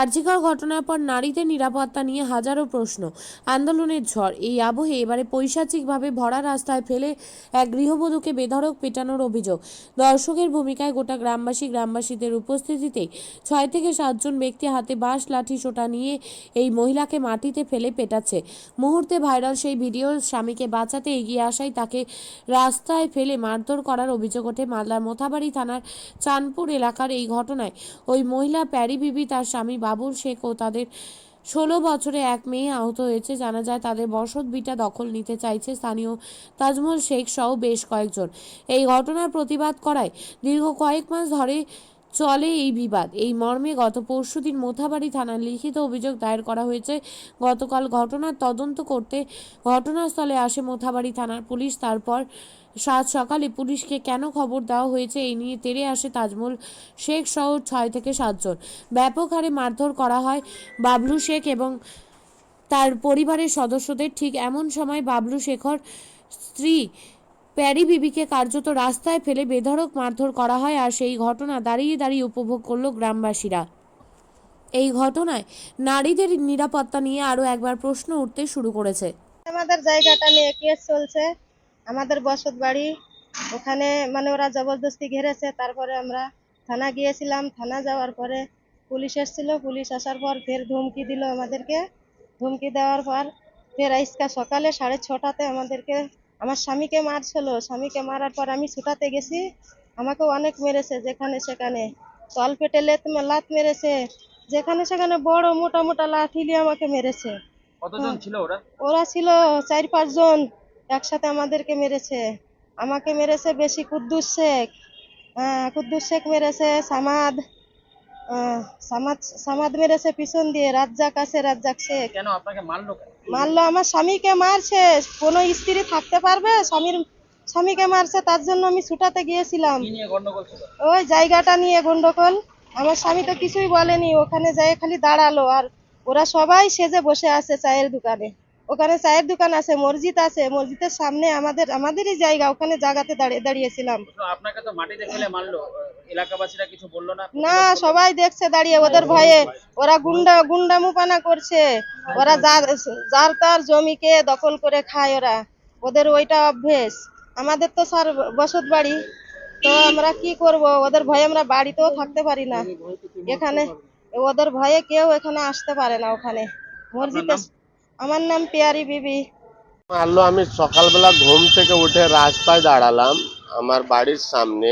আর্জিকর ঘটনার পর নারীদের নিরাপত্তা নিয়ে হাজারো প্রশ্ন। আন্দোলনের ঝড়। এই আবহে এবারে পৈশাচিকভাবে ভরা রাস্তায় ফেলে এক গৃহবধূকে বেধড়ক পেটানোর অভিযোগ। দর্শকের ভূমিকায় গোটা গ্রামবাসী গ্রামবাসীদের উপস্থিতিতে ছয় থেকে সাতজন ব্যক্তি হাতে বাঁশ, লাঠি, সোটা নিয়ে এই মহিলাকে মাটিতে ফেলে পেটাচ্ছে। মুহূর্তে ভাইরাল সেই ভিডিও স্বামীকে বাঁচাতে এগিয়ে আসায় তাকে রাস্তায় ফেলে মারধর করার অভিযোগ ওঠে মালদার মোথাবাড়ি থানার চানপুর এলাকার এই ঘটনায়। ওই মহিলা প্যারি বিবি তার স্বামী বাবুল শেখ ও তাদের ষোলো বছরে এক মেয়ে আহত হয়েছে। জানা যায়, তাদের বসত বিটা দখল নিতে চাইছে স্থানীয় তাজমহল শেখ সহ বেশ কয়েকজন। এই ঘটনার প্রতিবাদ করায় দীর্ঘ কয়েক মাস ধরে চলে এই বিবাদ। এই মর্মে গত পরশুদিন মোথাবাড়ি থানায় লিখিত অভিযোগ দায়ের করা হয়েছে। গতকাল ঘটনার তদন্ত করতে ঘটনাস্থলে আসে মোথাবাড়ি থানার পুলিশ। তারপর সাত সকালে পুলিশকে কেন খবর দেওয়া হয়েছে এই নিয়ে তেড়ে আসে তাজমহল শেখ সহ ছয় থেকে সাতজন ব্যাপক হারে মারধর করা হয় বাবলু শেখ এবং তার পরিবারের সদস্যদের। ঠিক এমন সময় বাবলু শেখর স্ত্রী প্যারি বিবিকে কার্যত রাস্তায় ফেলে বেধড়ক মারধর করা হয় আর সেই ঘটনা দাঁড়িয়ে দাঁড়িয়ে উপভোগ করল গ্রামবাসীরা। এই ঘটনায় নারীদের নিরাপত্তা নিয়ে আরও একবার প্রশ্ন উঠতে শুরু করেছে। আমাদের জায়গাটা নিয়ে কেস চলছে। আমাদের বসত বাড়ি, ওখানে মানে ওরা জবরদস্তি ঘেরেছে। তারপরে আমরা থানা গিয়েছিলাম। থানা যাওয়ার পরে পুলিশ এসেছিল। পুলিশ আসার পর ফের ধমকি দিল আমাদেরকে। ধমকি দেওয়ার পর ফের আজকা সকালে সাড়ে ছটাতে আমাদেরকে আমার স্বামীকে মারছিল। স্বামীকে মারার পর আমি ছুটাতে গেছি। আমাকে অনেক মেরেছে যেখানে সেখানে। তল পেটে লেত লাত মেরেছে। যেখানে সেখানে বড় মোটা মোটা লাঠি দিয়ে আমাকে মেরেছে। কতজন ছিল ওরা? ওরা ছিল চার পাঁচজন একসাথে আমাদেরকে মেরেছে। আমাকে মেরেছে বেশি কুদ্দুস শেখ। হ্যাঁ কুদ্দুস শেখ মেরেছে সামাদ সামাদ সামাদ মেরেছে পিছন দিয়ে রাজ্জাক আছে রাজ্জাক শেখ। কেন আপনাকে মারলো মারলো আমার স্বামীকে মারছে। কোনো স্ত্রী থাকতে পারবে? স্বামীর স্বামীকে মারছে তার জন্য আমি ছুটাতে গিয়েছিলাম। ওই জায়গাটা নিয়ে গন্ডগোল। আমার স্বামী তো কিছুই বলেনি ওখানে যাই খালি দাঁড়াল। আর ওরা সবাই সেজে বসে আছে চায়ের দোকানে। ওখানে চায়ের দোকান আছে মসজিদ আছে মসজিদের সামনে আমাদের আমাদেরই জায়গা ওখানে জায়গাতে দাঁড়িয়ে দাঁড়িয়েছিলাম। আপনাকে তো মাটিতে ফেলে মারলো এলাকাবাসীরা কিছু বলল না? না সবাই দেখছে দাঁড়িয়ে ওদের ভয়ে। ওরা গুন্ডা গুন্ডামুপানা করছে। ওরা যার যার তার জমিকে দখল করে খায় ওরা। ওদের ওইটা অভ্যেস। আমাদের তো স্যার বসত বাড়ি। তো আমরা কি করব? ওদের ভয়ে আমরা বাড়িতেও থাকতে পারি না। এখানে ওদের ভয়ে কেউ এখানে আসতে পারে না ওখানে। মসজিদে আমার নাম পেয়ারি বিবি। মারলো আমি সকালবেলা ঘুম থেকে উঠে রাস্তায় দাঁড়ালাম আমার বাড়ির সামনে।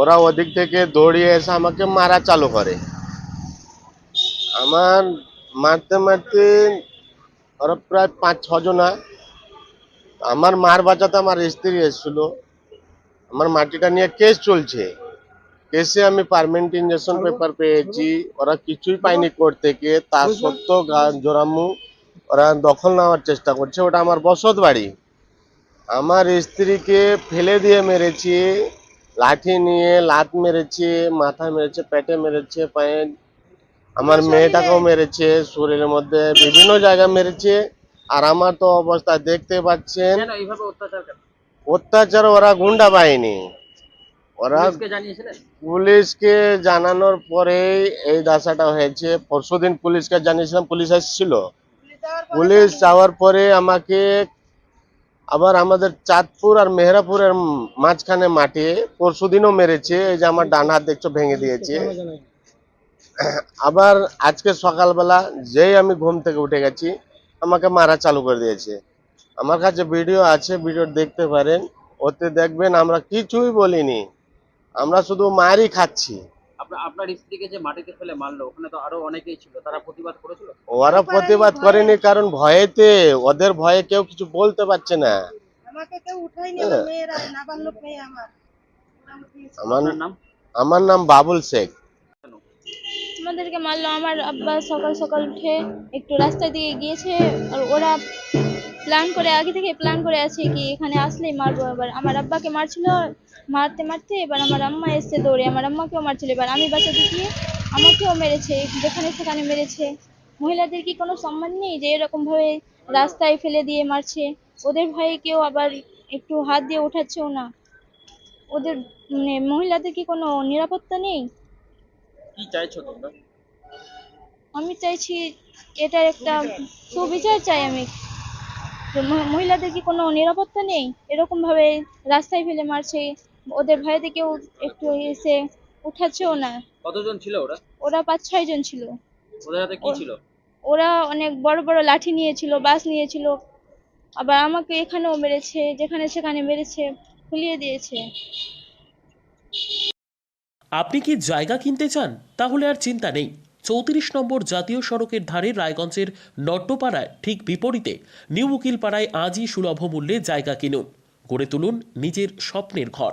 ওরা ওদিক থেকে দৌড়িয়ে এসে আমাকে মারা চালু করে। আমার মারতে মারতে ওরা প্রায় পাঁচ ছজন আমার মার বাঁচাতে আমার স্ত্রী এসেছিল। আমার মাটিটা নিয়ে কেস চলছে। কেসে আমি পারমানেন্ট ইঞ্জেকশন পেপার পেয়েছি। ওরা কিছুই পায়নি কোর্ট থেকে। তার সত্ত্বেও জোরামু ওরা দখল নেওয়ার চেষ্টা করছে ওটা আমার বসত বাড়ি। আমার স্ত্রীকে ফেলে দিয়ে মেরেছে লাঠি নিয়ে লাত মেরেছে মাথা মেরেছে পেটে মেরেছে পায়ে আমার মেয়েটাকেও মেরেছে শরীরের মধ্যে বিভিন্ন জায়গা মেরেছে। আর আমার তো অবস্থা দেখতে পাচ্ছেন অত্যাচার ওরা গুন্ডা বাহিনী। ওরা পুলিশকে জানানোর পরে এই দশাটা হয়েছে। পরশুদিন পুলিশকে জানিয়েছিলাম পুলিশ এসেছিল। পুলিশ যাওয়ার পরে আমাকে আবার আমাদের চাঁদপুর আর মেহরাপুরের মাঝখানে মাঠে পরশুদিনও মেরেছে, এই যে আমার ডান হাত দেখছ ভেঙে দিয়েছে। আবার আজকে সকালবেলা যেই আমি ঘুম থেকে উঠে গেছি, আমাকে মারা চালু করে দিয়েছে। আমার কাছে ভিডিও আছে, ভিডিও দেখতে পারেন, ওতে দেখবেন আমরা কিছুই বলিনি। আমরা শুধু মারই খাচ্ছি। আপনার স্ত্রীকে যে মাটিতে ফেলে মারলো ওখানে তো আরও অনেকেই ছিল। তারা প্রতিবাদ করেছিল? ওরা প্রতিবাদ করেনি কারণ ভয়েতে ওদের ভয়ে কেউ কিছু বলতে পারছে না। আমাকে কেউ উঠায়নি আমার মেয়েরা নাবালক মেয়ে আমার। আমার নাম? আমার নাম বাবুল শেখ। আমাদেরকে মারলো আমার আব্বা সকাল সকাল উঠে একটু রাস্তার দিকে গিয়েছে আর ওরা প্ল্যান করে আগে থেকে প্ল্যান করে আছে কি এখানে আসলেই মারবো এবার। আমার আব্বাকে মারছিল মারতে মারতে এবার আমার আম্মা এসছে দৌড়ে আমার আম্মাকেও মারছিল। এবার আমি বাঁচাতে গিয়ে আমাকেও মেরেছে যেখানে সেখানে মেরেছে। মহিলাদের কি কোনো সম্মান নেই যে এরকম ভাবে রাস্তায় ফেলে দিয়ে মারছে? ওদের ভয়ে কেউ আবার একটু হাত দিয়ে ওঠাচ্ছেও না। ওদের মানে মহিলাদের কি কোনো নিরাপত্তা নেই? কি চাইছো তোমরা? আমি চাইছি এটা একটা সুবিচার চাই আমি। মহিলাদের কি কোনো নিরাপত্তা নেই? এরকম ভাবে রাস্তায় ফেলে মারছে ওদের ভয়েতে কেউ একটু এসে উঠাচ্ছেও না। কতজন ছিল ওরা? ওরা পাঁচ ছয় জন ছিল। ওদের হাতে কি ছিল? ওরা অনেক বড় বড় লাঠি নিয়েছিল বাস নিয়েছিল। আবার আমাকে এখানেও মেরেছে যেখানে সেখানে মেরেছে ফুলিয়ে দিয়েছে। আপনি কি জায়গা কিনতে চান? তাহলে আর চিন্তা নেই। চৌত্রিশ নম্বর জাতীয় সড়কের ধারে রায়গঞ্জের নট্টপাড়ায় ঠিক বিপরীতে নিউ উকিলপাড়ায় আজই সুলভ মূল্যে জায়গা কিনুন। গড়ে তুলুন নিজের স্বপ্নের ঘর।